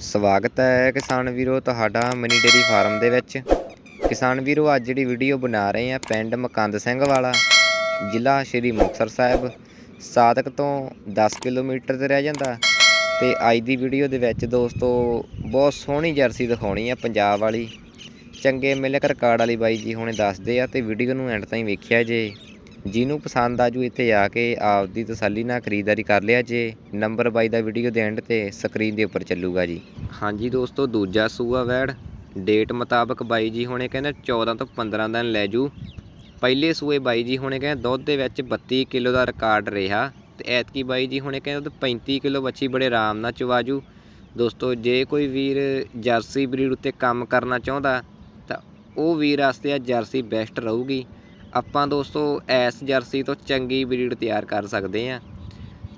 ਸਵਾਗਤ ਹੈ ਕਿਸਾਨ ਵੀਰੋ ਤੁਹਾਡਾ ਮਨੀ ਡੇਰੀ ਫਾਰਮ ਦੇ ਵਿੱਚ। ਕਿਸਾਨ ਵੀਰੋ, ਅੱਜ ਜਿਹੜੀ ਵੀਡੀਓ ਬਣਾ ਰਹੇ ਆ ਪਿੰਡ ਮਕੰਦ ਸਿੰਘ ਵਾਲਾ, ਜ਼ਿਲ੍ਹਾ ਸ਼੍ਰੀ ਮੁਕਤਸਰ ਸਾਹਿਬ। ਸਾਦਕ ਤੋਂ 10 ਕਿਲੋਮੀਟਰ ਤੇ ਰਹਿ ਜਾਂਦਾ ਤੇ ਅੱਜ ਦੀ ਵੀਡੀਓ ਦੇ ਵਿੱਚ ਦੋਸਤੋ, ਬਹੁਤ ਸੋਹਣੀ ਜਰਸੀ ਦਿਖਾਉਣੀ ਆ ਪੰਜਾਬ ਵਾਲੀ। ਚੰਗੇ ਮਿਲਕ ਰਿਕਾਰਡ ਵਾਲੀ ਬਾਈ ਜੀ ਹੁਣੇ ਦੱਸਦੇ ਆ ਤੇ ਵੀਡੀਓ ਨੂੰ ਐਂਡ ਤਾਈਂ ਵੇਖਿਆ ਜੇ। ਜਿਹਨੂੰ ਪਸੰਦ ਆਜੂ ਇੱਥੇ ਆ ਕੇ ਆਪਦੀ ਤਸੱਲੀ ਨਾਲ ਖਰੀਦਦਾਰੀ ਕਰ ਲਿਆ ਜੇ। ਨੰਬਰ ਬਾਈ ਦਾ ਵੀਡੀਓ ਦੇ ਐਂਡ ਤੇ ਸਕਰੀਨ ਦੇ ਉੱਪਰ ਚੱਲੂਗਾ ਜੀ। ਹਾਂਜੀ ਦੋਸਤੋ, ਦੂਜਾ ਸੂਆ ਵੈੜ। ਡੇਟ ਮੁਤਾਬਕ ਬਾਈ ਜੀ ਹੁਣੇ ਕਹਿੰਦੇ 14 ਤੋਂ 15 ਦਿਨ ਲੈ ਜੂ। ਪਹਿਲੇ ਸੂਏ ਬਾਈ ਜੀ ਹੁਣੇ ਕਹਿੰਦੇ ਦੁੱਧ ਦੇ ਵਿੱਚ 32 ਕਿਲੋ ਦਾ ਰਿਕਾਰਡ ਰਿਹਾ ਤੇ ਐਤਕੀ ਬਾਈ ਜੀ ਹੁਣੇ ਕਹਿੰਦੇ ਉਹ 35 ਕਿਲੋ ਵੱਛੀ ਬੜੇ ਆਰਾਮ ਨਾਲ ਚਵਾਜੂ ਦੋਸਤੋ, ਜੇ ਕੋਈ ਵੀਰ ਜਰਸੀ ਬਰੀਡ ਉੱਤੇ ਕੰਮ ਕਰਨਾ ਚਾਹੁੰਦਾ ਤਾਂ ਉਹ ਵੀਰ ਵਾਸਤੇ ਆ ਜਰਸੀ ਬੈਸਟ ਰਹੂਗੀ। ਆਪਾਂ ਦੋਸਤੋ ਐਸ ਜਰਸੀ ਤੋਂ ਚੰਗੀ ਬਰੀਡ ਤਿਆਰ ਕਰ ਸਕਦੇ ਆ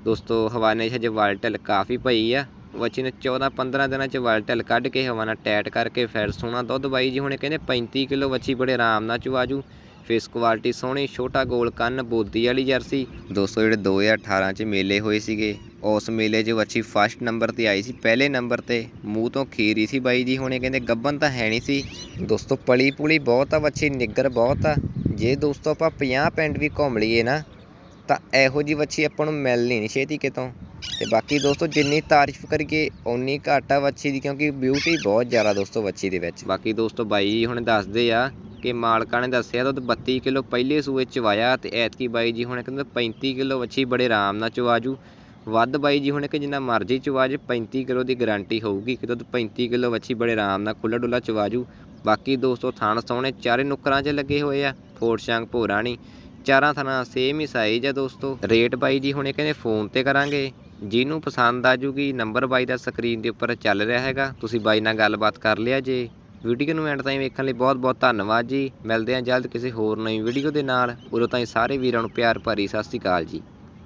ਦੋਸਤੋ ਹਵਾਨੇ 'ਚ ਹਜੇ ਵਲ ਢਿੱਲ ਕਾਫੀ ਪਈ ਆ। ਵੱਛੀ ਨੇ 14 15 ਦਿਨਾਂ 'ਚ ਵਲ ਢਿੱਲ ਕੱਢ ਕੇ ਹਵਾਨਾ ਟੈਟ ਕਰਕੇ ਫਿਰ ਸੋਹਣਾ ਦੁੱਧ ਬਾਈ ਜੀ ਹੁਣੇ ਕਹਿੰਦੇ 35 ਕਿਲੋ ਵੱਛੀ ਬੜੇ ਆਰਾਮ ਨਾਲ ਚੁਆਜੂ ਫੇਸ ਕੁਆਲਿਟੀ ਸੋਹਣੀ ਛੋਟਾ ਗੋਲ ਕੰਨ ਬੋਦੀ ਵਾਲੀ ਜਰਸੀ। ਦੋਸਤੋ, ਜਿਹੜੇ 2018 'ਚ ਮੇਲੇ ਹੋਏ ਸੀਗੇ, ਉਸ ਮੇਲੇ 'ਚ ਵੱਛੀ ਫਸਟ ਨੰਬਰ ਤੇ ਆਈ ਸੀ, ਪਹਿਲੇ ਨੰਬਰ ਤੇ। ਮੂੰਹ ਤੋਂ ਖੀਰੀ ਸੀ ਬਾਈ ਜੀ ਹੁਣੇ ਕਹਿੰਦੇ ਗੱਬਨ ਤਾਂ ਹੈ ਨਹੀਂ ਸੀ। ਦੋਸਤੋ ਪਲੀ ਪੁਲੀ ਬਹੁਤ ਆ, ਵੱਛੀ ਨਿੱਗਰ ਬਹੁਤ ਆ। ਜੇ ਦੋਸਤੋ ਆਪਾਂ 50 ਪਿੰਡ ਵੀ ਘੁੰਮ ਲਈਏ ਨਾ, ਤਾਂ ਇਹੋ ਜੀ ਵੱਛੀ ਆਪਾਂ ਨੂੰ ਮਿਲਣੀ ਨਹੀਂ ਛੇਤੀ ਕਿਤੋਂ। ਤੇ ਬਾਕੀ ਦੋਸਤੋ ਜਿੰਨੀ ਤਾਰੀਫ ਕਰੀਏ, ਓਨੀ ਘੱਟ ਆ ਵੱਛੀ ਦੀ, ਕਿਉਂਕਿ ਬਿਊਟੀ ਬਹੁਤ ਜ਼ਿਆਦਾ ਦੋਸਤੋ ਵੱਛੀ ਦੇ ਵਿੱਚ। ਬਾਕੀ ਦੋਸਤੋ ਬਾਈ ਜੀ ਹੁਣ ਦੱਸਦੇ ਆ ਕਿ ਮਾਲਕਾਂ ਨੇ ਦੱਸਿਆ ਦੁੱਧ 32 ਕਿਲੋ ਪਹਿਲੇ ਸੂਏ ਚਵਾਇਆ ਵਾਇਆ ਤੇ ਐਤਕੀ ਬਾਈ ਜੀ ਹੁਣ ਕਹਿੰਦੇ 35 ਕਿਲੋ ਵੱਛੀ ਬੜੇ ਆਰਾਮ ਨਾਲ ਚਵਾਜੂ। ਵੱਧ ਬਾਈ ਜੀ ਹੁਣ ਕਿ ਜਿੰਨਾ ਮਰਜ਼ੀ ਚਵਾਜ 35 ਕਿਲੋ ਦੀ ਗਾਰੰਟੀ ਹੋਊਗੀ ਕਿ ਦੁੱਧ 35 ਕਿਲੋ ਵੱਛੀ ਬੜੇ ਆਰਾਮ ਨਾਲ ਖੁੱਲਾ ਡੁੱਲਾ ਚਵਾਜੂ। ਬਾਕੀ ਦੋਸਤੋ ਥਾਣ ਸੋਹਣੇ ਚਾਰੇ ਨੁੱਕਰਾਂ 'ਚ ਲੱਗੇ ਹੋਏ ਆ ਫੋੜ ਸ਼ੰਗ ਭੋਰਾ ਨਹੀਂ ਚਾਰਾਂ ਥਾਣਾ ਸੇਮ ਹੀ ਸਾਈਜ਼ ਆ ਦੋਸਤੋ। ਰੇਟ ਬਾਈ ਜੀ ਹੁਣੇ ਕਹਿੰਦੇ ਫੋਨ ਤੇ ਕਰਾਂਗੇ। ਜਿਹਨੂੰ ਪਸੰਦ ਆ ਜੂਗੀ ਨੰਬਰ ਬਾਈ ਦਾ ਸਕਰੀਨ ਦੇ ਉੱਪਰ ਚੱਲ ਰਿਹਾ ਹੈਗਾ। ਤੁਸੀਂ ਬਾਈ ਨਾਲ ਗੱਲਬਾਤ ਕਰ ਲਿਆ ਜੇ। ਵੀਡੀਓ ਨੂੰ ਐਂਡ ਤਾਈਂ ਵੇਖਣ ਲਈ ਬਹੁਤ ਬਹੁਤ ਧੰਨਵਾਦ ਜੀ। ਮਿਲਦੇ ਹਾਂ ਜਲਦ ਕਿਸੇ ਹੋਰ ਨਵੀਂ ਵੀਡੀਓ ਦੇ ਨਾਲ। ਉਦੋਂ ਤਾਈਂ ਸਾਰੇ ਵੀਰਾਂ ਨੂੰ ਪਿਆਰ ਭਰੀ ਸਤਿ ਸ਼੍ਰੀ ਅਕਾਲ ਜੀ।